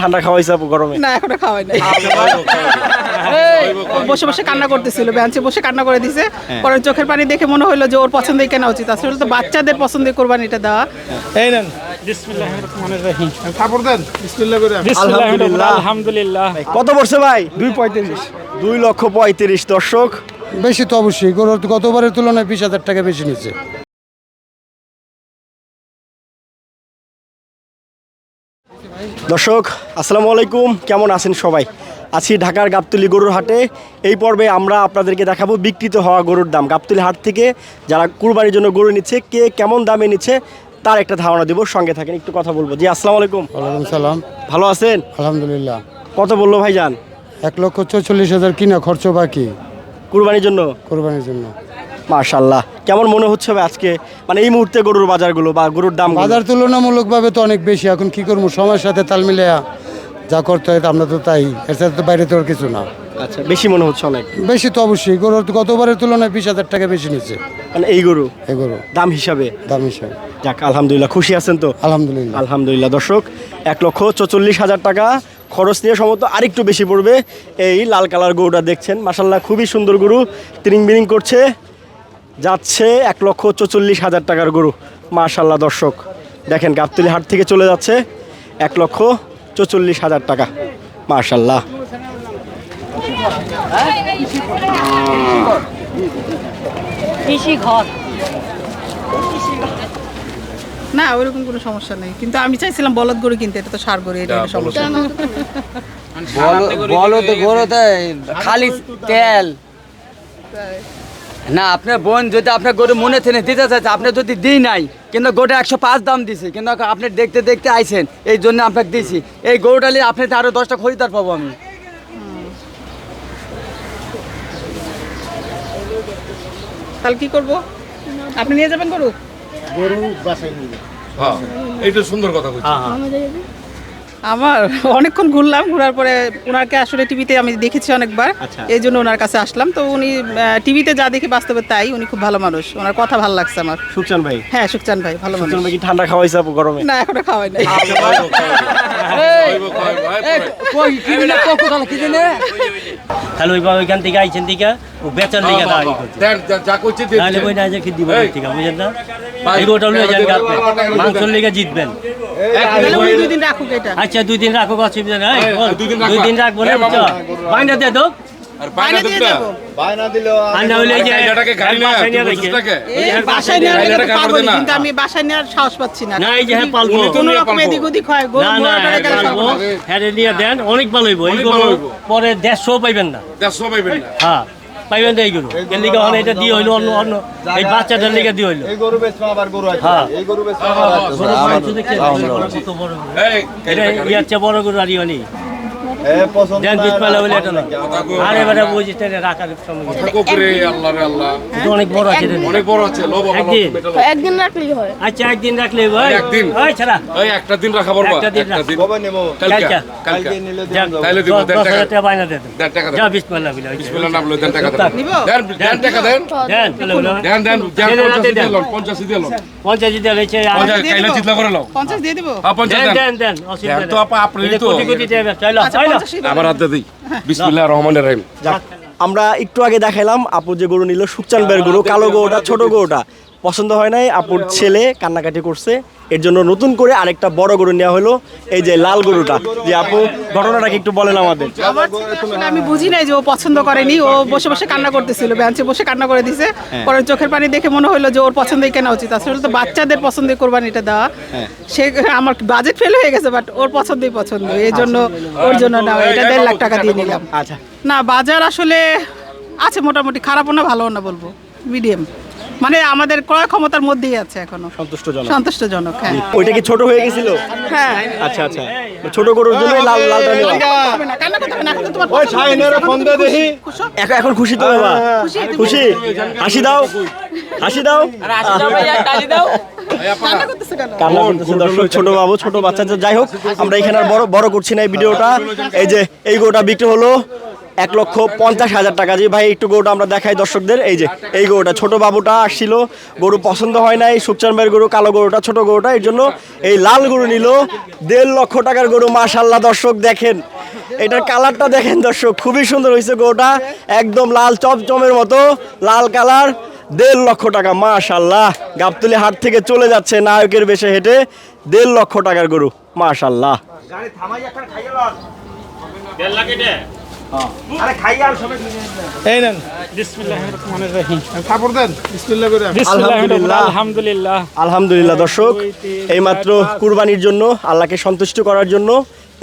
ঠান্ডা খাওয়াইছে গরমে? না এখনও খাওয়াই নাই। বসে বসে কান্না করতেছিল বেঞ্চে বসে কান্না করে দিছে। পরে চোখের পানি দেখে মনে হলো যে ওর পছন্দই কেনা উচিত। আসলে তো বাচ্চাদের পছন্দের কোরবানিটা দেওয়া। এই নেন। থাপড় দেন। বিসমিল্লাহ করে। আলহামদুলিল্লাহ। আলহামদুলিল্লাহ কত পড়ছে ভাই? দুই পঁয়ত্রিশ। দুই লক্ষ পঁয়ত্রিশ দর্শক। বেশি তো অবশ্যই। গরুর গতবারের তুলনায় বিশ হাজার টাকা বেশি নিচ্ছে। দর্শক আসসালামু আলাইকুম। কেমন আছেন সবাই? আছি ঢাকার গাবতলি গরুর হাটে। এই পর্বে আমরা আপনাদেরকে দেখাবো বিকৃত হওয়া গরুর দাম। গাবতলি হাট থেকে যারা কুরবানির জন্য গরু নিচ্ছে কে কেমন দামে নিচ্ছে তার একটা ধারণা দেবো। সঙ্গে থাকেন একটু কথা বলব। জি আসসালামু আলাইকুম। ওয়ালাইকুম সালাম। ভালো আছেন? আলহামদুলিল্লাহ। কত বলল ভাইজান? এক লক্ষ চৌচল্লিশ হাজার কিনা খরচ বাকি। কুরবানির জন্য? কুরবানির জন্য। মার্শাল্লাহ কেমন মনে হচ্ছে আজকে? মানে এই মুহূর্তে গরুর বাজারগুলো বা গরুর দাম বাজার তুলনামূলকভাবে তো অনেক বেশি এখন কি করব? সময়ের সাথে তাল মিলে যা করতে হয় আমরা তো তাই এর সাথে তো বাইরে তো আর কিছু না। আচ্ছা বেশি মনে হচ্ছে অনেক? বেশি তো অবশ্যই গরুর তো গতবারের তুলনায় বিশ হাজার টাকা বেশি নিচ্ছে। মানে এই গরু? এই গরু। দাম হিসাবে? দাম হিসাবে। যাক আলহামদুলিল্লাহ খুশি আছেন তো? আলহামদুলিল্লাহ। আলহামদুলিল্লাহ দর্শক এক লক্ষ চৌচল্লিশ হাজার টাকা খরচ নিয়ে সম্ভবত আরেকটু বেশি পড়বে। এই লাল কালার গরুটা দেখছেন মাসাল্লাহ খুবই সুন্দর গরু তিরিং বিরিং করছে। যাচ্ছে এক লক্ষ চৌচল্লিশ হাজার টাকার গরু। মাশাল্লাহ দর্শক। দেখেন গাবতলি হাট থেকে চলে যাচ্ছে এক লক্ষ চৌচল্লিশ হাজার টাকা। মাশাল্লাহ কৃষি না ওইরকম কোনো সমস্যা নেই। কিন্তু আমি চাইছিলাম বলদ গরু কিনতে এটা তো সার গরু এটা সমস্যা বলো তো গরুতে খালি তেল। না আপনার বোন যদি আপনার গরু মনে থেকে দিতে চাইছে আপনি যদি দিই নাই কিন্তু গরুটা একশো পাঁচ দাম দিছি কিন্তু আপনি দেখতে দেখতে আইছেন এই জন্য আপনাকে দিছি। এই গরুটা নিয়ে আপনি আরও দশটা খরিদার পাবো আমি। তাহলে কি করব? আপনি নিয়ে যাবেন গরু? গরু বাসায় নিয়ে হ্যাঁ এইটা সুন্দর কথা বলছি আমার অনেকক্ষণ ঘুরলাম ঘোরার পরে ওনাকে আসলে টিভিতে আমি দেখেছি অনেকবার আচ্ছা। এই জন্য ওনার কাছে আসলাম তো উনি টিভিতে যা দেখে বাস্তবে তাই উনি খুব ভালো মানুষ ওনার কথা ভালো লাগছে আমার সুখচান ভাই হ্যাঁ সুখচান ভাই ভালো মানুষ ভাই কি ঠান্ডা খাওয়াইছে আপু গরমে না এখনও খাওয়াই নাই তাহলে ওইবার ওইখান থেকে আইছেন থেকে ও বেচার লিগে দাঁড়ি করছে তাহলে। ওই না যে কি দিব। ঠিক বুঝেন না এই গোটা লয়ে যান আমাদের মাংসর লিগে জিতবেন দুই দিন রাখুক এটা। আচ্ছা দুই দিন রাখো অসুবিধা নাই। দুই দিন দুই রাখবা। না আর। হইলে যে গাড়ি বাসায় নিয়ে। না। কিন্তু আমি বাসায় নেওয়ার সাহস পাচ্ছি না। না এই যে হ্যাঁ পালবো উনি তো কোনো নিয়ে রকম এদিক ওদিক হয় গরু না না পালবো হ্যাঁ নিয়ে দেন অনেক ভালো হইব। পরে দেড়শো পাইবেন না। দেড়শো পাইবেন না। হ্যাঁ। পাইবেন এই গরু এর লিগে অনেক এটা দিয়ে হইল অন্য অন্য এই বাচ্চাদের লিগে দিয়ে হইল। এই গরু বেচবো আবার গরু আছে। হ্যাঁ। এই গরু বেচবো আবার আছে। গরু। এই, এটা ইয়ার বড় গরু আর ইয়ে আর এবারে বুঝিস রাখার সময় নেই। থাকো করে, আল্লাহ রে আল্লাহ। এটা অনেক বড় আছে অনেক বড় আছে, লো বাবা, লো, একদিন। মেটা লো। একদিন রাখলেই হয় আচ্ছা একদিন রাখলে ভাই একদিন। ওই ছাড়া এই, একটা দিন রাখা পারবা? একটা দিন একটা রাখ। দিন। কবে নেব কালকে, কালকে। কালকে। কালকে নিলে যাক, দিয়ে দিব, দশ- দেন দশ টাকা। হাজার টাকা বায়না দেন। দেন টাকা যা বিসমিল্লাহ বিল্লাহ। বিসমিল্লাহ না বলে দেন টাকা দেন। নিবো? দেন, দেন টাকা দেন। দেন, দেন, দেন, দেন, দেন, পঞ্চাশি। দিয়ে লন, লন। কাইলা দিবো? চিতলা করে লও। পঞ্চাশ দিয়ে দিবো হ্যাঁ, পঞ্চাশ দেন, দেন। দেন, দেন, অসুবিধা তো নেই। আপা, আপনারই এটা তো। কোটি কোটি টাকা, চাইলো, আচ্ছা চাইলো। পঞ্চাশই দেবো। আবার হাতে দিই। বিসমিল্লাহ রহমানের রহিম। আমরা একটু আগে দেখাইলাম আপু যে গরু নিল সুকচান বের গরু কালো গরুটা ছোট গরুটা। পছন্দ হয় নাই আপুর ছেলে কান্নাকাটি করছে। এর জন্য নতুন করে আরেকটা বড় গরু নেওয়া হলো এই যে লাল গরুটা। যে আপু ঘটনাটা কি একটু বলেন আমাদের। আমি বুঝি নাই যে ও পছন্দ করেনি ও বসে বসে কান্না করতেছিল বেঞ্চে বসে কান্না করে দিছে। পরে চোখের পানি দেখে মনে হলো যে ওর পছন্দই কেনা উচিত। আসলে তো বাচ্চাদের পছন্দের কোরবানিটা দেওয়া সে আমার বাজেট ফেল হয়ে গেছে বাট ওর পছন্দই পছন্দ। এই জন্য ওর জন্য না এটা দেড় লাখ টাকা দিয়ে নিলাম। আচ্ছা। না বাজার আসলে আছে মোটামুটি খারাপও না ভালোও না বলব মিডিয়াম মানে আমাদের ক্রয় ক্ষমতার মধ্যেই আছে এখনও। সন্তুষ্টজনক। সন্তুষ্টজনক হ্যাঁ। ওইটা কি ছোট হয়ে গেছিল? হ্যাঁ। আচ্ছা আচ্ছা। ছোট গরুর জন্য লাল লালটা নেওয়া কান্না করতে না, কান্না করতে হবে না, এখন তোমার ওই শাহিনের ফোন তুমি দে খুশি, দেখি। খুশি? এখন এখন খুশি তো বাবা। খুশি। খুশি? হাসি দাও? হাসি দাও? কান্না করতেছে দর্শক ছোট বাবু ছোট বাচ্চা। যাই হোক আমরা এখানে আর বড় বড় করছি না এই ভিডিওটা। এই যে এই গরুটা বিক্রি হলো। এক লক্ষ পঞ্চাশ হাজার টাকা। জি ভাই একটু গরুটা আমরা দেখাই দর্শকদের। এই যে এই গরুটা ছোট বাবুটা আসছিল গরু পছন্দ হয় নাই সুকচান ভাইয়ের গরু কালো গরুটা ছোট গরুটা এর জন্য এই লাল গরু নিল। দেড় লক্ষ টাকার গরু মাশাল্লাহ দর্শক দেখেন। এটার কালারটা দেখেন দর্শক খুবই সুন্দর হয়েছে গরুটা। একদম লাল চমচমের মতো লাল কালার দেড় লক্ষ টাকা মাশাল্লাহ গাবতলি হাট থেকে চলে যাচ্ছে নায়কের বেশে হেঁটে দেড় লক্ষ টাকার গরু মাশাল্লাহ এই নেন। কাপড় দেন। বিসমিল্লাহ করে আলহামদুলিল্লাহ। আলহামদুলিল্লাহ। আলহামদুলিল্লাহ দর্শক এইমাত্র কুরবানির জন্য আল্লাহকে সন্তুষ্ট করার জন্য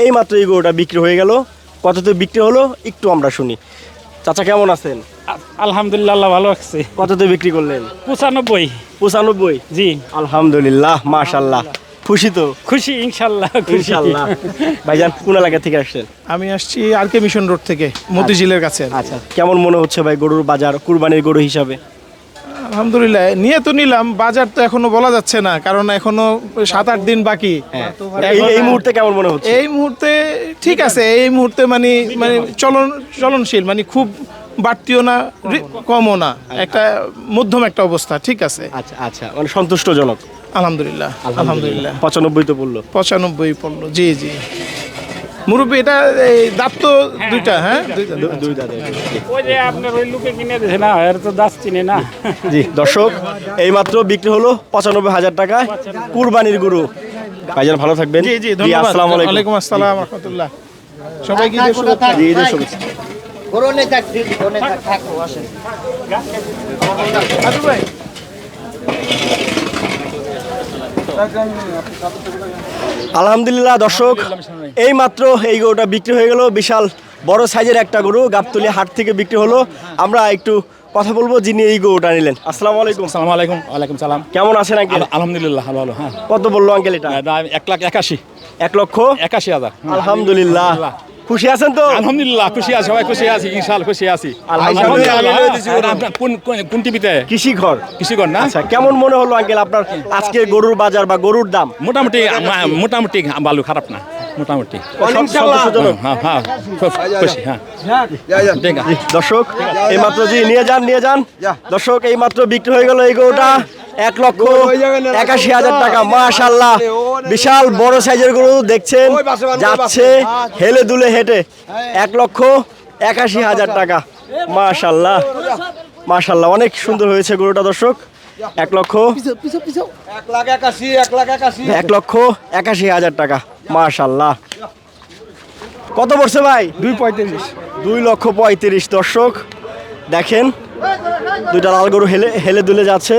এইমাত্র এই গরুটা বিক্রি হয়ে গেল। কততে বিক্রি হলো একটু আমরা শুনি। চাচা কেমন আছেন? আলহামদুলিল্লাহ ভালো আছে। কততে বিক্রি করলেন? পঁচানব্বই। পঁচানব্বই? জি। আলহামদুলিল্লাহ মাশাল্লাহ খুশি তো? খুশি ইনশাল্লাহ খুশি। ইনশাল্লাহ। ভাইজান কোন এলাকা থেকে আসছেন? আমি আসছি আর কে মিশন রোড থেকে মতিঝিলের কাছে আচ্ছা কেমন মনে হচ্ছে ভাই গরুর বাজার কুরবানির গরু হিসাবে? আলহামদুলিল্লাহ নিয়ে তো নিলাম বাজার তো এখনও বলা যাচ্ছে না কারণ এখনও সাত আট দিন বাকি। এই এই মুহূর্তে কেমন মনে হচ্ছে? এই মুহূর্তে ঠিক আছে এই মুহূর্তে মানে মানে চলন চলনশীল মানে খুব বাড়তিও না কমও না। একটা মধ্যম একটা অবস্থা ঠিক আছে। আচ্ছা আচ্ছা মানে সন্তুষ্টজনক। আলহামদুলিল্লাহ আলহামদুলিল্লাহ। পঁচানব্বই তো বলল পঁচানব্বই পড়ল জি জি। মুরব্বী এটা এই দাঁত তো দুইটা হ্যাঁ? দুইটা দুই ওই যে আপনার ওই লোকে কিনে দিয়েছে না এর তো দাস চিনে না। জি দর্শক এইমাত্র বিক্রি হলো পঁচানব্বই হাজার টাকায় কুরবানির গরু। ভাইজান ভালো থাকবেন। জি জি ধন্যবাদ। আসসালামু আলাইকুম। ওয়ালাইকুম আসসালাম রহমতুল্লাহ। সবাইকে ঈদের শুভেচ্ছা। জি ঈদের শুভেচ্ছা। আদু ভাই আলহামদুলিল্লাহ দর্শক এই মাত্র এই গরুটা বিক্রি হয়ে গেল। বিশাল বড় সাইজের একটা গরু গাবতলি হাট থেকে বিক্রি হলো। আমরা একটু কথা বলব যিনি এই গরুটা নিলেন। আসসালামু আলাইকুম। সালাম আলাইকুম ওয়ালাইকুম সালাম। কেমন আছেন আঙ্কেল? আলহামদুলিল্লাহ ভালো ভালো হ্যাঁ। কত বলল আঙ্কেল এটা? এক লাখ একাশি। এক লক্ষ? একাশি হাজার। আলহামদুলিল্লাহ। খুশি আছেন তো? আলহামদুলিল্লাহ খুশি আছি সবাই খুশি আছি ইনশাল খুশি আছি। আপনার কোন টিভিতে কৃষি ঘর কৃষি ঘর না? আচ্ছা কেমন মনে হলো আঙ্কেল আপনার আজকে গরুর বাজার বা গরুর দাম? মোটামুটি মোটামুটি ভালো খারাপ না মোটামুটি। হ্যাঁ হ্যাঁ হ্যাঁ। দর্শক এইমাত্র জি নিয়ে যান নিয়ে যান। দর্শক এইমাত্র বিক্রি হয়ে গেল এই গরুটা। এক লক্ষ একাশি হাজার টাকা মাশাল্লাহ বিশাল বড় সাইজের গরু দেখছেন যাচ্ছে হেলে দুলে হেঁটে। এক লক্ষ একাশি হাজার টাকা মাশাল্লাহ মাশাল্লাহ অনেক সুন্দর হয়েছে গরুটা দর্শক। এক লক্ষ এক লক্ষ একাশি হাজার টাকা মাশাল্লাহ কত পড়ছে ভাই? দুই পঁয়ত্রিশ। দুই লক্ষ পঁয়ত্রিশ দর্শক। দেখেন দুইটা লাল গরু হেলে হেলে দুলে যাচ্ছে।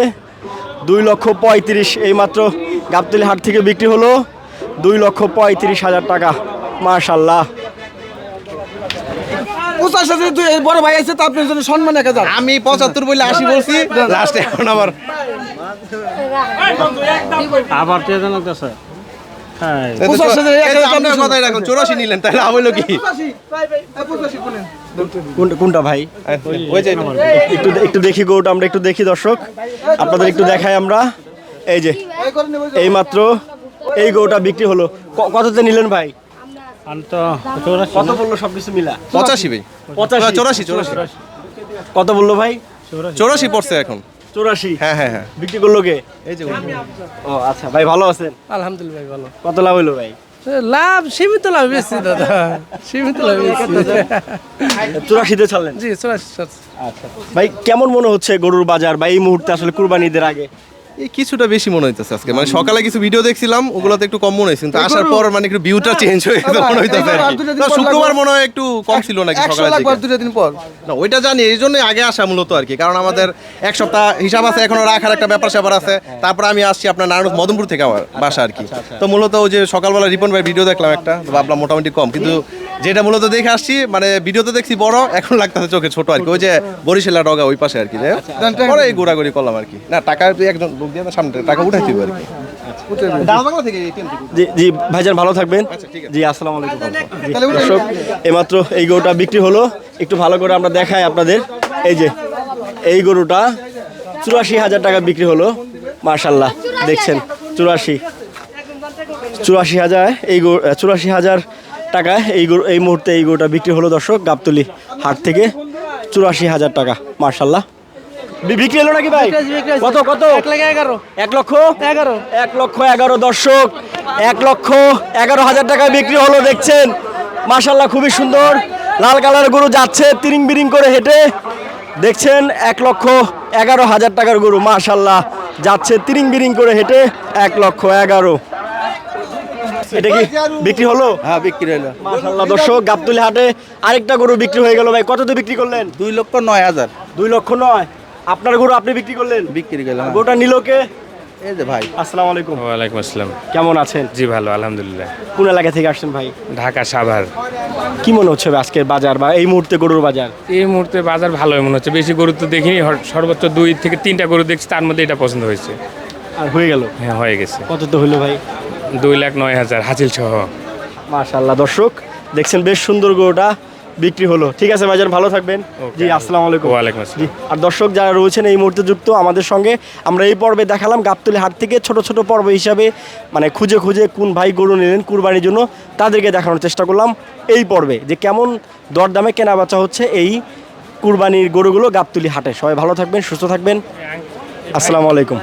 দুই লক্ষ পঁয়ত্রিশ এইমাত্র গাবতলি হাট থেকে বিক্রি হলো। দুই লক্ষ পঁয়ত্রিশ হাজার টাকা। দুই বড় ভাই আছে তো আপনার জন্য সম্মান এক হাজার। আমি পঁচাত্তর বলে আশি বলছি লাস্টে এখন আবার। হ্যাঁ কথাই রাখুন চৌরাশি নিলেন তাহলে আবার কি? কোনটা ভাই? একটু একটু দেখি গরুটা আমরা একটু দেখি দর্শক। আপনাদের একটু দেখাই আমরা। এই যে এইমাত্র এই গরুটা বিক্রি হলো। ক- কততে নিলেন ভাই? কত বলল সবকিছু মিলা? পঁচাশি ভাই। পঁচাশি। চৌরাশি চৌরাশি। কত বলল ভাই? চৌরাশি। পড়ছে এখন। চৌরাশি। হ্যাঁ হ্যাঁ হ্যাঁ। বিক্রি করল কে? এই যে ও আচ্ছা ভাই ভালো আছেন? আলহামদুলিল্লাহ ভালো। কত লাভ হইল ভাই? লাভ সীমিত লাভ বেশি দাদা। সীমিত লাভ চুরাশিতে ছাড়লেন? জি চুরাশি। আচ্ছা। ভাই কেমন মনে হচ্ছে গরুর বাজার বা এই মুহূর্তে আসলে কুরবানিদের আগে? এই কিছুটা বেশি মনে হইতেছে আজকে। মানে সকালে কিছু ভিডিও দেখছিলাম ওগুলোতে একটু কম মনে হয়েছে কিন্তু আসার পর মানে একটু ভিউটা চেঞ্জ হয়ে গেছে মনে হইতেছে শুক্রবার মনে হয় একটু কম ছিল নাকি সকালে দুটো দিন পর। না ওইটা জানি এই জন্যই আগে আসা মূলত আর কি কারণ আমাদের এক সপ্তাহ হিসাব আছে এখনও রাখার একটা ব্যাপার স্যাপার আছে। তারপর আমি আসছি আপনার নারায়ণ মদনপুর থেকে আমার বাসা আর কি। তো মূলত ওই যে সকালবেলা রিপন ভাই ভিডিও দেখলাম একটা ভাবলাম মোটামুটি কম কিন্তু যেটা মূলত দেখে আসছি মানে ভিডিওতে দেখছি বড় এখন লাগতেছে চোখে ছোট আর কি ওই যে বরিশালা ডগা ওই পাশে আর কি যে পরে এই ঘোরাঘুরি করলাম আর কি। না টাকা একজন দিয়ে সামনে টাকা আর কি। জি জি ভাইজান ভালো থাকবেন। জি আসসালামু আলাইকুম। দর্শক এইমাত্র এই গরুটা বিক্রি হলো। একটু ভালো করে আমরা দেখাই আপনাদের। এই যে এই গরুটা চুরাশি হাজার টাকা বিক্রি হলো। মার্শাল্লাহ দেখছেন চুরাশি। চুরাশি হাজার এই গরু চুরাশি হাজার টাকায় এই গরু এই মুহূর্তে এই গরুটা বিক্রি হলো দর্শক গাবতলি হাট থেকে। চুরাশি হাজার টাকা মার্শাল্লাহ বিক্রি হলো নাকি ভাই? কত কত? এক লক্ষ? এগারো। এক লক্ষ এগারো দর্শক। এক লক্ষ এগারো হাজার টাকায় বিক্রি হলো দেখছেন? মার্শাল্লাহ খুবই সুন্দর। লাল কালার গরু যাচ্ছে তিরিং বিরিং করে হেঁটে। দেখছেন? এক লক্ষ এগারো হাজার টাকার গরু মার্শাল্লাহ যাচ্ছে তিরিং বিরিং করে হেঁটে। এক লক্ষ এগারো। এটা কি বিক্রি হলো? হ্যাঁ বিক্রি হলো। মাশাল্লাহ দর্শক গাবতুলি হাটে আরেকটা গরু বিক্রি হয়ে গেল ভাই। কততে বিক্রি করলেন? দুই লক্ষ নয় হাজার। দুই লক্ষ নয়। আপনার গরু আপনি বিক্রি করলেন? বিক্রি গেল গরুটা নিল কে? এই যে ভাই। আসসালামু আলাইকুম। ওয়ালাইকুম আসসালাম। কেমন আছেন? জি ভালো আলহামদুলিল্লাহ। কোন এলাকা থেকে আসছেন ভাই? ঢাকা সাভার। কি মনে হচ্ছে আজকের বাজার বা এই মুহূর্তে গরুর বাজার? এই মুহূর্তে বাজার ভালোই মনে হচ্ছে। বেশি গরু তো দেখিনি সর্বোচ্চ দুই থেকে তিনটা গরু দেখছি তার মধ্যে এটা পছন্দ হয়েছে। আর হয়ে গেল? হ্যাঁ হয়ে গেছে। কত তো হইল ভাই? দুই লাখ নয় হাজার হাসিল সহ মাশাল্লাহ দর্শক দেখছেন বেশ সুন্দর গরুটা। বিক্রি হলো। ঠিক আছে ভাইজান ভালো থাকবেন। জি আসসালামু আলাইকুম। ওয়ালাইকুম জি আসসালাম। আর দর্শক যারা রয়েছেন এই মুহূর্তে যুক্ত আমাদের সঙ্গে আমরা এই পর্বে দেখালাম গাবতলি হাট থেকে ছোট ছোট পর্ব হিসাবে মানে খুঁজে খুঁজে কোন ভাই গরু নিলেন কুরবানির জন্য তাদেরকে দেখানোর চেষ্টা করলাম এই পর্বে যে কেমন দরদামে কেনা বেচা হচ্ছে এই কুরবানির গরুগুলো গাবতলি হাটে। সবাই ভালো থাকবেন সুস্থ থাকবেন। আসসালামু আলাইকুম।